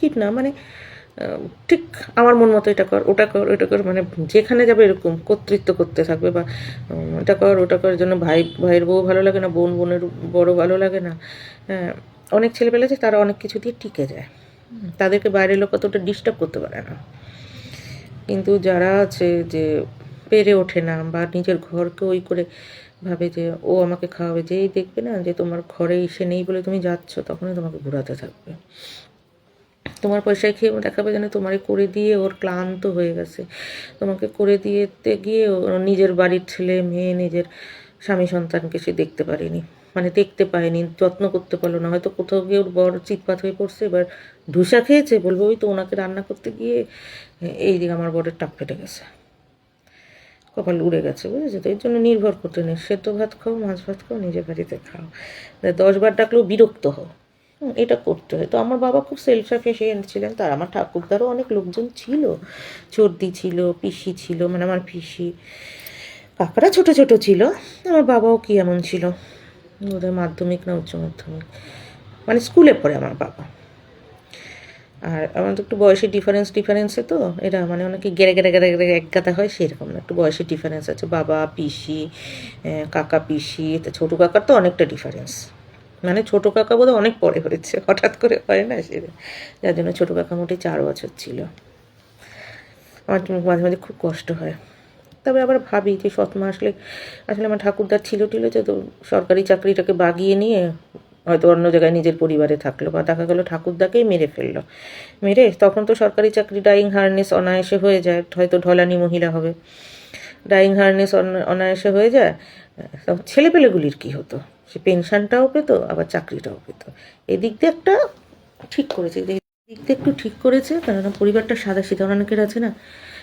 খিটখিট না মানে ঠিক আমার মন মতো এটা কর ওটা কর ওটা কর মানে যেখানে যাবে এরকম কর্তৃত্ব করতে থাকবে বা এটা কর ওটা করার জন্য ভাই ভাইয়ের বউ ভালো লাগে না বোন বোনের বড় ভালো লাগে না হ্যাঁ, অনেক ছেলেপেলে আছে তারা অনেক কিছু দিয়ে টিকে যায়। তাদেরকে বাইরের লোক অতটা ডিস্টার্ব করতে পারে না। কিন্তু যারা আছে যে পেরে ওঠে না বা নিজের ঘরকে ওই করে ভাবে যে ও আমাকে খাওয়াবে যেই দেখবে না যে তোমার ঘরে এসে নেই বলে তুমি যাচ্ছ তখনই তোমাকে ঘোরাতে থাকবে। তোমার পয়সায় খেয়ে দেখাবে যেন তোমারই করে দিয়ে ওর ক্লান্ত হয়ে গেছে। তোমাকে করে দিয়েতে গিয়ে ও নিজের বাড়ির ছেলে, মেয়ে, নিজের স্বামী, সন্তানকে সে দেখতে পারেনি। মানে দেখতে পায়নি, যত্ন করতে পারল না। হয়তো কোথাও গিয়ে ওর বড় চিৎপাত হয়ে পড়ছে, এবার ধুসা খেয়েছে, বলব ওই তো ওনাকে রান্না করতে গিয়ে এই দিকে আমার বড়ের টাপ ফেটে গেছে। কপাল উড়ে গেছে, বুঝেছ? তো এর জন্য নির্ভর করতে নেই। সেদ্ধ ভাত খাও, মাছ ভাত খাও, নিজের বাড়িতে খাও। দশ বার ডাকলেও বিরক্ত হও। এটা করতে হয়। তো আমার বাবা খুব সেলফ সাফিসিয়েন্ট ছিলেন, তার আমার ঠাকুরদারও অনেক লোকজন ছিল। চর্দি ছিল, পিসি ছিল মানে আমার পিসি কাকারা ছোট ছোট ছিল। আমার বাবাও কি এমন ছিল? বোধহয় মাধ্যমিক না উচ্চ মাধ্যমিক? মানে স্কুলে পড়ে আমার বাবা। আর আমার তো একটু বয়সের ডিফারেন্স ডিফারেন্সে তো, এরা মানে অনেকে গেড়ে গেড়ে গেড়ে গেড়ে এক গাদা হয়, সেরকম না। একটু বয়সের ডিফারেন্স আছে। বাবা, পিসি কাকা, পিসি, তো ছোটো কাকার তো অনেকটা ডিফারেন্স মানে ছোটো কাকা বোধহয় অনেক পরে হয়েছে, হঠাৎ করে হয় না সে যার জন্য ছোটো কাকা মোটে চার বছর ছিল। আমার মাঝে মাঝে খুব কষ্ট হয়। তবে আবার ভাবি যে সৎমা আসলে আসলে আমার ঠাকুরদার ছিল টিল যে তো সরকারি চাকরিটাকে বাগিয়ে নিয়ে হয়তো অন্য জায়গায় নিজের পরিবারে থাকল বা দেখা গেলো ঠাকুরদাকেই মেরে ফেলল। মেরে তখন তো সরকারি চাকরি ডাইং হারনেস অনায়াসে হয়ে যায়, হয়তো ঢলানি মহিলা হবে। ডাইং হারনেস অনায়াসে হয়ে যায় ছেলেপেলেগুলির কী হতো? সে পেনশনটাও পেতো, আবার চাকরিটাও পেতো। এদিক দিয়ে একটা ঠিক করেছে, এদিক দিয়ে একটু ঠিক করেছে, কেননা পরিবারটা সাদা সিধা অনেকের আছে না?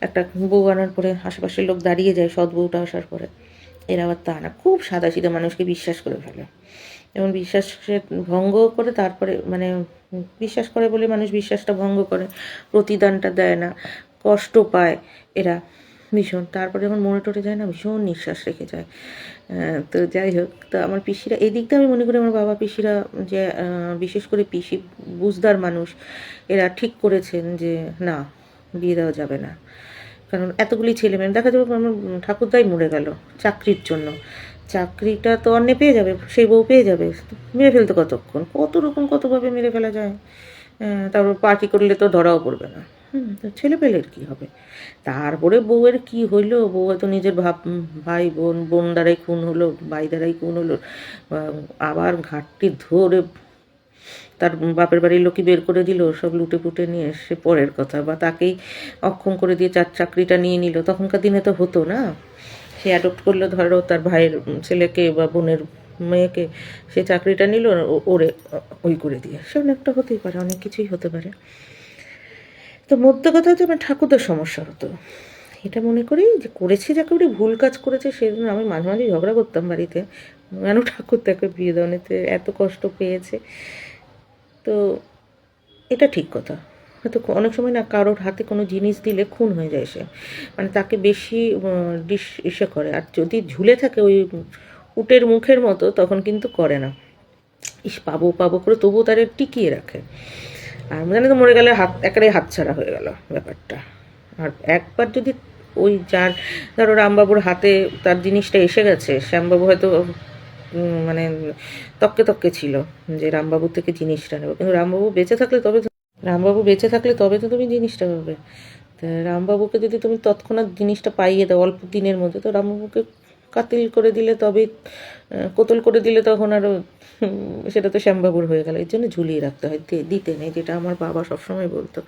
একটা বউ আনার পরে আশেপাশের লোক দাঁড়িয়ে যায়, সৎ বউটা আসার পরে। এরা আবার তা না, খুব সাদা, সিধা মানুষকে বিশ্বাস করে ফেলে। এবং বিশ্বাসের ভঙ্গ করে তারপরে মানে বিশ্বাস করে বলে মানুষ বিশ্বাসটা ভঙ্গ করে, প্রতিদানটা দেয় না, কষ্ট পায় এরা। ভীষণ। তারপরে যখন মনে টরে যায় না, ভীষণ নিঃশ্বাস রেখে যায়। তো যাই হোক, তো আমার পিসিরা এই দিকটা আমি মনে করি আমার বাবা পিসিরা যে বিশেষ করে পিসি বুঝদার মানুষ, এরা ঠিক করেছেন যে, না, বিয়ে দেওয়া যাবে না। কারণ এতগুলি ছেলে মেয়ে, দেখা যাবে আমার ঠাকুরদাই মরে গেল চাকরির জন্য। চাকরিটা তো অন্যে পেয়ে যাবে, সেই বউ পেয়ে যাবে, মেরে ফেলতে কতক্ষণ? কত রকম কতভাবে মেরে ফেলা যায়? তারপর পার্টি করলে তো ধরাও পড়বে না। হুম, তো ছেলে পেলের কী হবে? তারপরে বউয়ের কি হইল? বউ হয়তো নিজের ভাব ভাই বোন বোন দ্বারাই খুন হলো, ভাই দ্বারাই খুন হলো আবার ঘাটটি ধরে তার বাপের বাড়ির লোকই বের করে দিল, সব লুটে পুটে নিয়ে সে পরের কথা, বা তাকেই অক্ষম করে দিয়ে চার চাকরিটা নিয়ে নিল। তখনকার দিনে তো হতো না। সে অ্যাডপ্ট করল, ধরো তার ভাইয়ের ছেলেকে বা বোনের মেয়েকে, সে চাকরিটা নিল ওরে, ওই করে দিয়ে। সে অনেকটা হতেই পারে, অনেক কিছুই হতে পারে। তো মধ্য কথা হচ্ছে আমার ঠাকুরদার সমস্যা হতো। এটা মনে করি যে করেছে যাকে ওটা ভুল কাজ করেছে সেজন্য আমি মাঝে মাঝে ঝগড়া করতাম বাড়িতে। কেন ঠাকুর তাকে বিয়ে দেওয়ানিতে এত কষ্ট পেয়েছে? তো এটা ঠিক কথা। হয়তো অনেক সময় না কারোর হাতে কোনো জিনিস দিলে খুন হয়ে যায় সে। মানে তাকে বেশি ডিস ইসে করে। আর যদি ঝুলে থাকে ওই উটের মুখের মতো তখন কিন্তু করে না। ইস, পাবো পাবো করে তবুও তারা টিকিয়ে রাখে। জানি তো মরে গেলে হাত একেবারে হাতছাড়া হয়ে গেল ব্যাপারটা। আর একবার যদি ওই যার, ধরো রামবাবুর হাতে তার জিনিসটা এসে গেছে, শ্যামবাবু হয়তো মানে তককে তককে ছিল যে রামবাবুর থেকে জিনিসটা নেব। কিন্তু রামবাবু বেঁচে থাকলে তবে রামবাবু বেঁচে থাকলে তবে তো তুমি জিনিসটা পাবে। তা রামবাবুকে যদি তুমি তৎক্ষণাৎ জিনিসটা পাইয়ে দাও অল্প দিনের মধ্যে, তো রামবাবুকে কাতিল করে দিলে তবে কোতল করে দিলে তখন আরও সেটা তো শ্যামবাবুর হয়ে গেল। এর জন্য ঝুলিয়ে রাখতে হয় দিতে নেই, যেটা আমার বাবা সবসময় বলতো।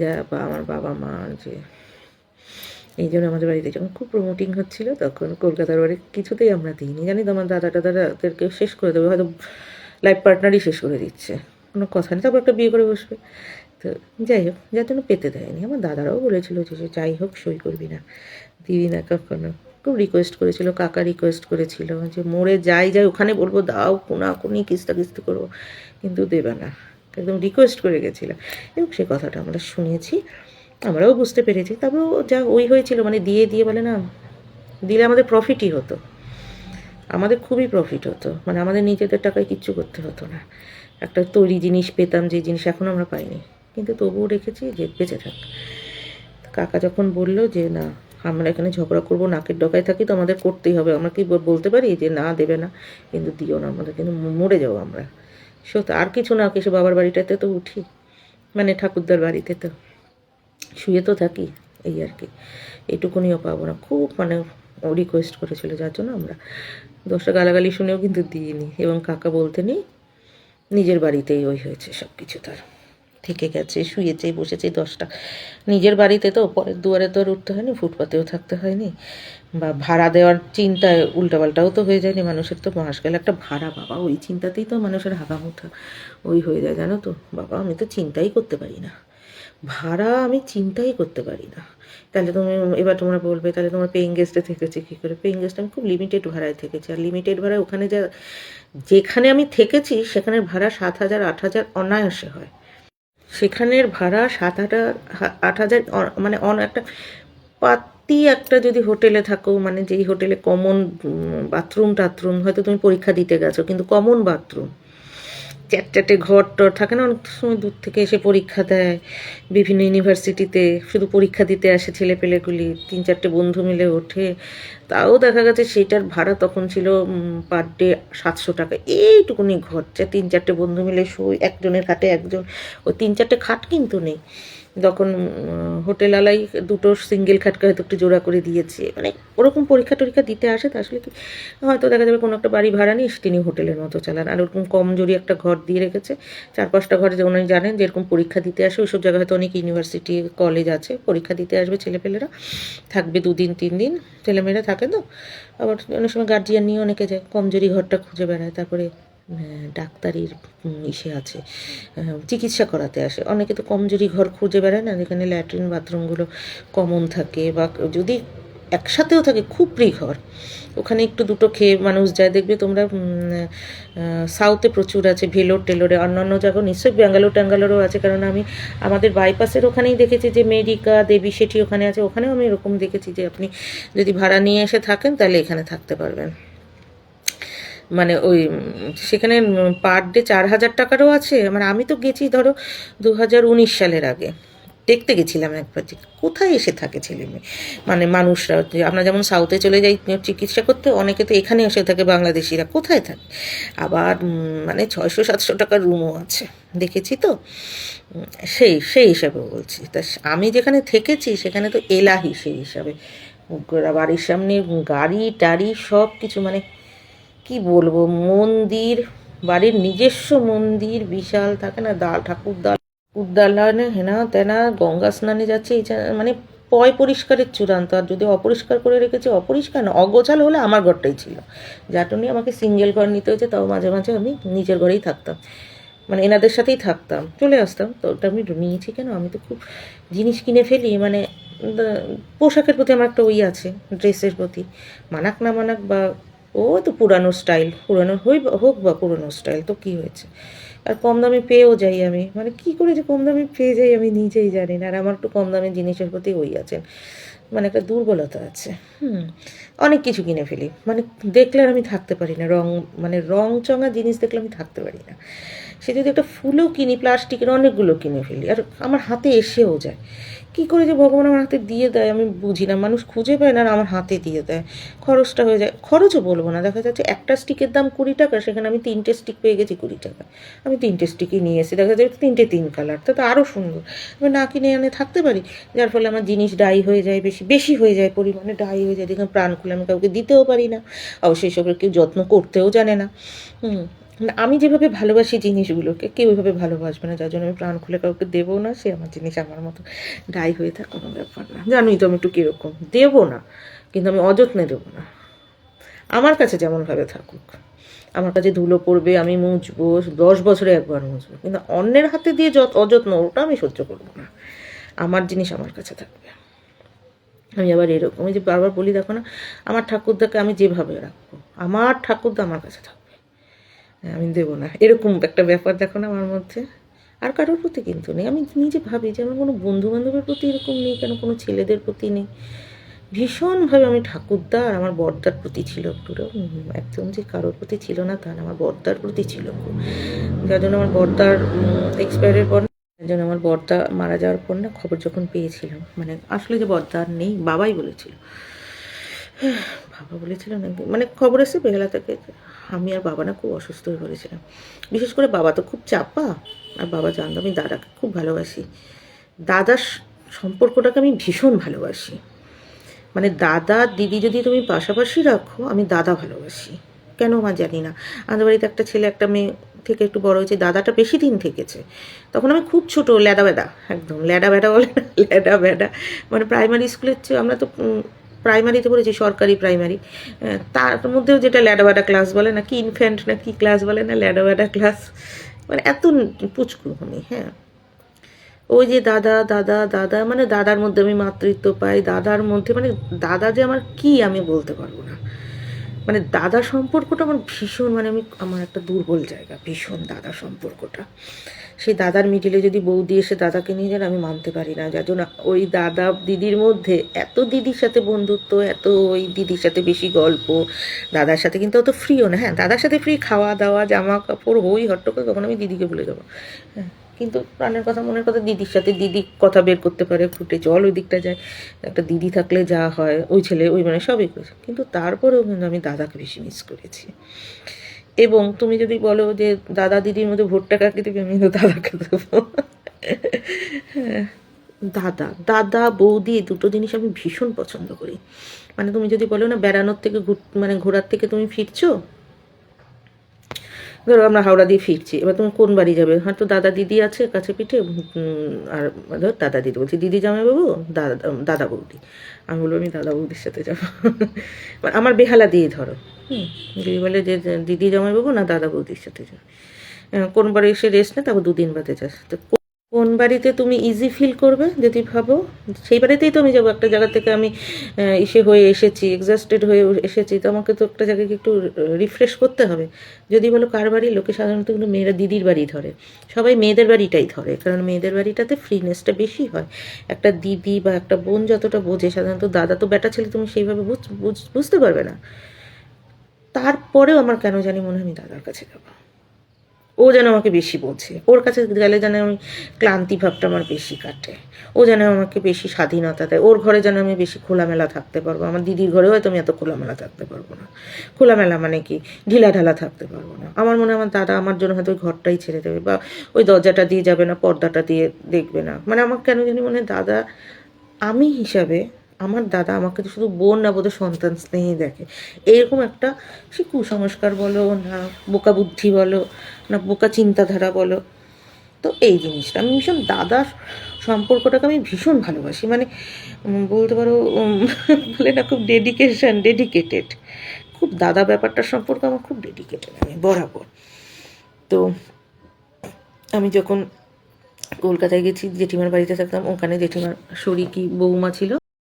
যে বা, আমার বাবা মা যে, এই জন্য আমাদের বাড়িতে যখন খুব প্রমোটিং হচ্ছিল, তখন কলকাতার বাড়ি কিছুতেই আমরা দিইনি। জানি তো, আমার দাদা টাদাদেরকে শেষ করে দেবে, হয়তো লাইফ পার্টনারই শেষ করে দিচ্ছে। কোনো কথা নেই, তারপর একটা বিয়ে করে বসবে। তো যাই হোক, যার জন্য পেতে দেয়নি। আমার দাদারাও বলেছিল যে যাই হোক, সই করবি না। দিবি না কখনো। খুব রিকোয়েস্ট করেছিল, কাকা রিকোয়েস্ট করেছিল যে মোড়ে যাই যাই, ওখানে বলব, দাও কোনা কোনি কিস্তা কিস্তি করব। কিন্তু দেবে না, একদম রিকোয়েস্ট করে গেছিলাম এবং সে কথাটা আমরা শুনেছি, আমরাও বুঝতে পেরেছি। তবেও যা ওই হয়েছিল মানে দিয়ে দিয়ে বলে না, দিলে আমাদের প্রফিটই হতো। আমাদের খুবই প্রফিট হতো মানে আমাদের নিজেদের টাকায় কিচ্ছু করতে হতো না। একটা তৈরি জিনিস পেতাম, যে জিনিস এখন আমরা পাইনি। কিন্তু তবুও রেখেছি যে বেঁচে থাক। কাকা যখন বলল যে না আমরা এখানে ঝগড়া করব, নাকের ডগায় থাকি তো আমাদের করতেই হবে। আমরা কি বলতে পারি যে না, দেবে না? কিন্তু দিও না আমাদের, কিন্তু মরে যাব আমরা। সত্যি আর কিছু না কিছু বাবার বাড়িটাতে তো উঠি। মানে ঠাকুরদার বাড়িতে তো। শুয়ে তো থাকি, এই আর কি। এটুকুনিও পাবো না। খুব মানে রিকোয়েস্ট করেছিল, যার জন্য আমরা দশটা গালাগালি শুনেও কিন্তু দিইনি। এবং কাকা বলতে নেই নিজের বাড়িতেই ওই হয়েছে সব কিছু তার। থেকে গেছে শুয়েছে বসেছে দশটা। নিজের বাড়িতে তো, পরের দুয়ারে তো আর উঠতে হয়নি, ফুটপাতেও থাকতে হয়নি। বা ভাড়া দেওয়ার চিন্তায় উল্টাপাল্টাও তো হয়ে যায়নি মানুষের তো মাস গেলে একটা ভাড়া, বাবা, ওই চিন্তাতেই তো মানুষের হাগামুথা ওই হয়ে যায়, জানো তো? বাবা, আমি তো চিন্তাই করতে পারি না। ভাড়া আমি চিন্তাই করতে পারি না। তাহলে তুমি এবার তোমরা বলবে, তাহলে তোমার পেইং গেস্টে থেকেছে কী করে? পেইং গেস্ট আমি খুব লিমিটেড ভাড়ায় থেকেছি। আর লিমিটেড ভাড়ায় ওখানে যা, যেখানে আমি থেকেছি সেখানের ভাড়া সাত হাজার, আট হাজার অনায়াসে হয়। সেখানের ভাড়া সাত হাজার আট হাজার মানে অন একটা পাতি একটা যদি হোটেলে থাকো মানে যেই হোটেলে কমন বাথরুম টাথরুম হয়তো তুমি পরীক্ষা দিতে গেছো, কিন্তু কমন বাথরুম চ্যাটচ্যাটে ঘর টর থাকে না, অনেক সময় দূর থেকে এসে পরীক্ষা দেয়। বিভিন্ন ইউনিভার্সিটিতে শুধু পরীক্ষা দিতে আসে ছেলেপেলেগুলি, তিন চারটে বন্ধু মিলে ওঠে। তাও দেখা গেছে সেইটার ভাড়া তখন ছিল পার ডে সাতশো টাকা। এইটুকুনি ঘর, যা তিন চারটে বন্ধু মিলে শুই, একজনের খাটে একজন, ওই তিন চারটে খাট কিন্তু নেই। তখন হোটেল আলাই দুটো সিঙ্গেল খাটকে হয়তো একটু জোড়া করে দিয়েছে। মানে ওরকম পরীক্ষা টরীক্ষা দিতে আসে, তা আসলে কি, হয়তো দেখা যাবে কোনো একটা বাড়ি ভাড়া নিস তিনি হোটেলের মতো চালান। আর ওরকম কমজোরি একটা ঘর দিয়ে রেখেছে, চার পাঁচটা ঘরে উনি জানেন যে এরকম পরীক্ষা দিতে আসে, ওইসব জায়গায় হয়তো অনেক ইউনিভার্সিটি কলেজ আছে, পরীক্ষা দিতে আসবে ছেলেপেলেরা। থাকবে দুদিন, তিন দিন, ছেলেমেয়েরা থাকে তো, আবার অনেক সময় গার্জিয়ান নিয়ে অনেকে যায় কমজোরি ঘরটা খুঁজে বেড়ায়, তারপরে ডাক্তারির ইসে আছে। চিকিৎসা করাতে আসে। অনেকে তো কমজোরি ঘর খুঁজে বেড়ায় না, যেখানে ল্যাট্রিন বাথরুমগুলো কমন থাকে বা যদি একসাথেও থাকে খুপড়ি ঘর ওখানে একটু দুটো খেয়ে মানুষ যায়, দেখবে তোমরা সাউথে প্রচুর আছে, ভেলোর, টেলোরে, অন্যান্য জায়গাও নিশ্চয়ই ব্যাঙ্গালোর, ট্যাঙ্গালোরও আছে কারণ আমি আমাদের বাইপাসের ওখানেই দেখেছি যে মেডিকা দেবী সেটি ওখানে আছে। ওখানেও আমি এরকম দেখেছি যে আপনি যদি ভাড়া নিয়ে এসে থাকেন, তাহলে এখানে থাকতে পারবেন। মানে ওই, সেখানে পার ডে চার হাজার টাকারও আছে। মানে আমি তো গেছি ধরো দু হাজার উনিশ সালের আগে। দেখতে গেছিলাম একবার যে কোথায় এসে থাকে ছেলে মেয়ে? মানে মানুষরা, আমরা যেমন সাউথে চলে যাই, চিকিৎসা করতে, অনেকে তো এখানে এসে থাকে বাংলাদেশিরা। কোথায় থাকে? আবার মানে ছয়শো সাতশো টাকার রুমও আছে। দেখেছি তো? সেই সেই হিসাবে বলছি। তা আমি যেখানে থেকেছি, সেখানে তো এলাহি সেই হিসাবে। বাড়ির সামনে গাড়ি, টাড়ি সব কিছু মানে কি বলব, মন্দির, বাড়ির নিজস্ব মন্দির, বিশাল থাকে না দা ঠাকুর দা উদ্যালয়নে হেনা তেনা, গঙ্গা স্নানে যাচ্ছে, এই মানে পয় পরিষ্কারের চূড়ান্ত, আর যদি অপরিষ্কার করে রেখেছে, অপরিষ্কার না, অগোছাল হলে আমার ঘরটাই ছিল। জন্যই আমাকে সিঙ্গেল ঘর নিতে হয়েছে, তাও মাঝে মাঝে আমি নিজের ঘরেই থাকতাম। মানে এনাদের সাথেই থাকতাম, চলে আসতাম, তো ওটা আমি নিয়েছি কেন? আমি তো খুব জিনিস কিনে ফেলি মানে পোশাকের প্রতি আমার একটা ওই আছে ড্রেসের প্রতি। মানাক না মানাক বা ও তো পুরানো স্টাইল পুরানো হই হোক বা পুরানো স্টাইল তো কি হয়েছে? আর কম দামে পেয়েও যাই আমি মানে কি করে যে কম দামে পেয়ে যাই আমি নিজেই জানি না, আর আমার একটু কম দামে জিনিসের প্রতি ওই আছেন মানে একটা দুর্বলতা আছে, হুম। অনেক কিছু কিনে ফেলি। মানে দেখলে আর আমি থাকতে পারি না। রং মানে রং চঙা জিনিস দেখলে আমি থাকতে পারি না। সে যদি একটা ফুলও কিনি, প্লাস্টিকের অনেকগুলো কিনে ফেলি, আর আমার হাতে এসেও যায়। কী করে যে ভগবান আমার হাতে দিয়ে দেয় আমি বুঝি না। মানুষ খুঁজে পায় না আর আমার হাতে দিয়ে দেয়। খরচটা হয়ে যায়। খরচও বলব না। দেখা যাচ্ছে একটা স্টিকের দাম কুড়ি টাকা, সেখানে আমি তিনটে স্টিক পেয়ে গেছি কুড়ি টাকা আমি তিনটে স্টিকই নিয়ে এসেছি। দেখা যাচ্ছে তিনটে তিন কালার। তা তো আরও সুন্দর। আমি না কিনে এনে থাকতে পারি। যার ফলে আমার জিনিস ডাই হয়ে যায়, বেশি বেশি হয়ে যায়, পরিমাণে ডাই হয়ে যায়। দেখে প্রাণ খুলে আমি কাউকে দিতেও পারি না। অবশ্যই সবের কেউ যত্ন করতেও জানে না। আমি যেভাবে ভালোবাসি জিনিসগুলোকে, কেউ ওইভাবে ভালোবাসবে না, যার জন্য আমি প্রাণ খুলে কাউকে দেবো না, সে আমার জিনিস আমার মতো ডাই হয়ে থাক, কোনো ব্যাপার না। জানোই তো আমি একটু কীরকম। দেবো না, কিন্তু আমি অযত্নে দেবো না। আমার কাছে যেমনভাবে থাকুক। আমার কাছে ধুলো পড়বে, আমি মুছবো, দশ বছরে একবার মুছবো, কিন্তু অন্যের হাতে দিয়ে যত অযত্ন, ওটা আমি সহ্য করব না। আমার জিনিস আমার কাছে থাকবে। আমি আবার এরকম যে বারবার বলি দেখো না আমার ঠাকুরদাকে আমি যেভাবে রাখব আমার ঠাকুরদা আমার কাছে থাকবে। হ্যাঁ, আমি দেবো না এরকম একটা ব্যাপার দেখো না আমার মধ্যে। আর কারোর প্রতি কিন্তু নেই আমি নিজে ভাবি যে আমার কোনো বন্ধু বান্ধবের প্রতি এরকম নেই কেন কোনো ছেলেদের প্রতি নেই। ভীষণভাবে আমি ঠাকুরদা আর আমার বর্দার প্রতি ছিল পুরো একদম যে কারোর প্রতি ছিল না তা আমার বর্দার প্রতি ছিল। যার জন্য আমার বর্দার এক্সপায়ারের পর একজন আমার বর্দা মারা যাওয়ার পর না খবর যখন পেয়েছিলাম মানে আসলে যে বর্দা আর নেই, বাবাই বলেছিল। বাবা বলেছিল নাকি মানে খবর এসে বেহালা থেকে আমি আর বাবা না খুব অসুস্থ হয়ে পড়েছিলাম। বিশেষ করে বাবা তো খুব চাপা, আর বাবা জানতো আমি দাদাকে খুব ভালোবাসি। দাদার সম্পর্কটাকে আমি ভীষণ ভালোবাসি। মানে দাদা, দিদি যদি তুমি পাশাপাশি রাখো, আমি দাদা ভালোবাসি। কেন মা জানি না। আমাদের বাড়িতে একটা ছেলে, একটা মেয়ে থেকে একটু বড় হয়েছে, দাদাটা বেশি দিন থেকেছে। তখন আমি খুব ছোট ল্যাডা ব্যাডা একদম ল্যাডা ব্যাডা বলে না ল্যাডা ব্যাডা মানে প্রাইমারি স্কুলের চেয়ে আমরা তো প্রাইমারিতে পড়েছি, সরকারি প্রাইমারি তার মধ্যেও যেটা ল্যাডা ব্যাডা ক্লাস বলে না, কি ইনফ্যান্ট না কি ক্লাস বলে না ল্যাডা ব্যাডা ক্লাস মানে এত পুচকু আমি হ্যাঁ। ওই যে দাদা দাদা দাদা মানে দাদার মধ্যে আমি মাতৃত্ব পাই, দাদার মধ্যে মানে দাদা যে আমার কি আমি বলতে পারব না। মানে দাদা সম্পর্কটা আমার ভীষণ মানে আমি, আমার একটা দুর্বল জায়গা, ভীষণ দাদা সম্পর্কটা। সেই দাদার মিডিলে যদি বৌদি এসে দাদাকে নিয়ে যান আমি মানতে পারি না। যার জন্য ওই দাদা দিদির মধ্যে এত দিদির সাথে বন্ধুত্ব, এত ওই দিদির সাথে বেশি গল্প, দাদার সাথে কিন্তু অত ফ্রিও না। হ্যাঁ দাদার সাথে ফ্রি খাওয়া দাওয়া জামা কাপড় বই হট্টকে তখন আমি দিদিকে ভুলে যাব। হ্যাঁ। কিন্তু প্রাণের কথা মনের কথা দিদির সাথে দিদি কথা বের করতে পারে ফুটে জল ওই দিকটা যায় একটা দিদি থাকলে যা হয় ওই ছেলে ওই মানে সবই করেছে। কিন্তু তারপরেও কিন্তু আমি দাদাকে বেশি মিস করেছি। এবং তুমি যদি বলো যে দাদা দিদির মধ্যে ভোটটা কাকে দেবে আমি তো দাদাকে দেবো। হ্যাঁ, দাদা দাদা বৌদি দুটো জিনিস আমি ভীষণ পছন্দ করি। মানে তুমি যদি বলো না বেড়ানোর থেকে মানে ঘোরার থেকে তুমি ফিরছো ধরো আমরা হাওড়া দিয়ে ফিরছি, এবার তুমি কোন বাড়ি যাবে? হ্যাঁ তো দাদা দিদি আছে কাছে পিঠে আর ধর দাদা দিদি বলছি, দিদি জামাইবাবু, দাদা দাদা বৌদি। আমি বলব, আমি দাদা বৌদির সাথে যাব। আমার বেহালা দিয়ে ধরো, হুম, দিদি বলে যে দিদি জামাইবাবু না দাদা বৌদির সাথে যাব কোন বাড়ি এসে রেস্ট না, তারপর দুদিন বাদে যাস। তো কোন বাড়িতে তুমি ইজি ফিল করবে যদি ভাবো? সেই বাড়িতেই তো আমি যাব। একটা জায়গা থেকে আমি ইসে হয়ে এসেছি এক্সাস্টেড হয়ে এসেছি। তো আমাকে তো একটা জায়গাকে একটু রিফ্রেশ করতে হবে। যদি বলো কার বাড়ি, লোকে সাধারণত কিন্তু মেয়েরা দিদির বাড়ি ধরে। সবাই মেয়েদের বাড়িটাই ধরে, কারণ মেয়েদের বাড়িটাতে ফ্রিনেসটা বেশি হয়। একটা দিদি বা একটা বোন যতটা বোঝে, সাধারণত দাদা তো বেটা ছেলে তুমি সেইভাবে বুঝ- বুঝতে পারবে না। তারপরেও আমার কেন জানি মনে হয় আমি দাদার কাছে যাব। ও যেন আমাকে বেশি বোঝে। ওর কাছে গেলে যেন আমি ক্লান্তি ভাবটা আমার বেশি কাটে। ও যেন আমাকে বেশি স্বাধীনতা দেয়। ওর ঘরে যেন আমি বেশি খোলামেলা থাকতে পারব। আমার দিদির ঘরে হয়তো আমি এত খোলামেলা থাকতে পারব না। খোলামেলা মানে কি? ঢিলা ঢালা থাকতে পারব না। আমার মনে হয় আমার দাদা আমার জন্য হয়তো ওই ঘরটাই ছেড়ে দেবে বা ওই দরজাটা দিয়ে যাবে না, পর্দাটা দিয়ে দেখবে না। মানে আমার কেন জানি মনে দাদা আমি হিসাবে আমার দাদা আমাকে তো শুধু বোন না, বোধহয় সন্তান স্নেহী দেখে। এরকম একটা, সে কুসংস্কার বলো না, বোকা বুদ্ধি বলো না, বোকা চিন্তাধারা বলো। তো এই জিনিসটা, আমি ভীষণ দাদার সম্পর্কটাকে আমি ভীষণ ভালোবাসি। মানে বলতে পারো বলে না, খুব ডেডিকেশন ডেডিকেটেড খুব দাদা ব্যাপারটার সম্পর্কে আমার খুব ডেডিকেটেড আমি বরাবর। তো আমি যখন কলকাতায় গেছি, জেঠিমার বাড়িতে থাকতাম, ওখানে জেঠিমার শরিকি বৌমা ছিল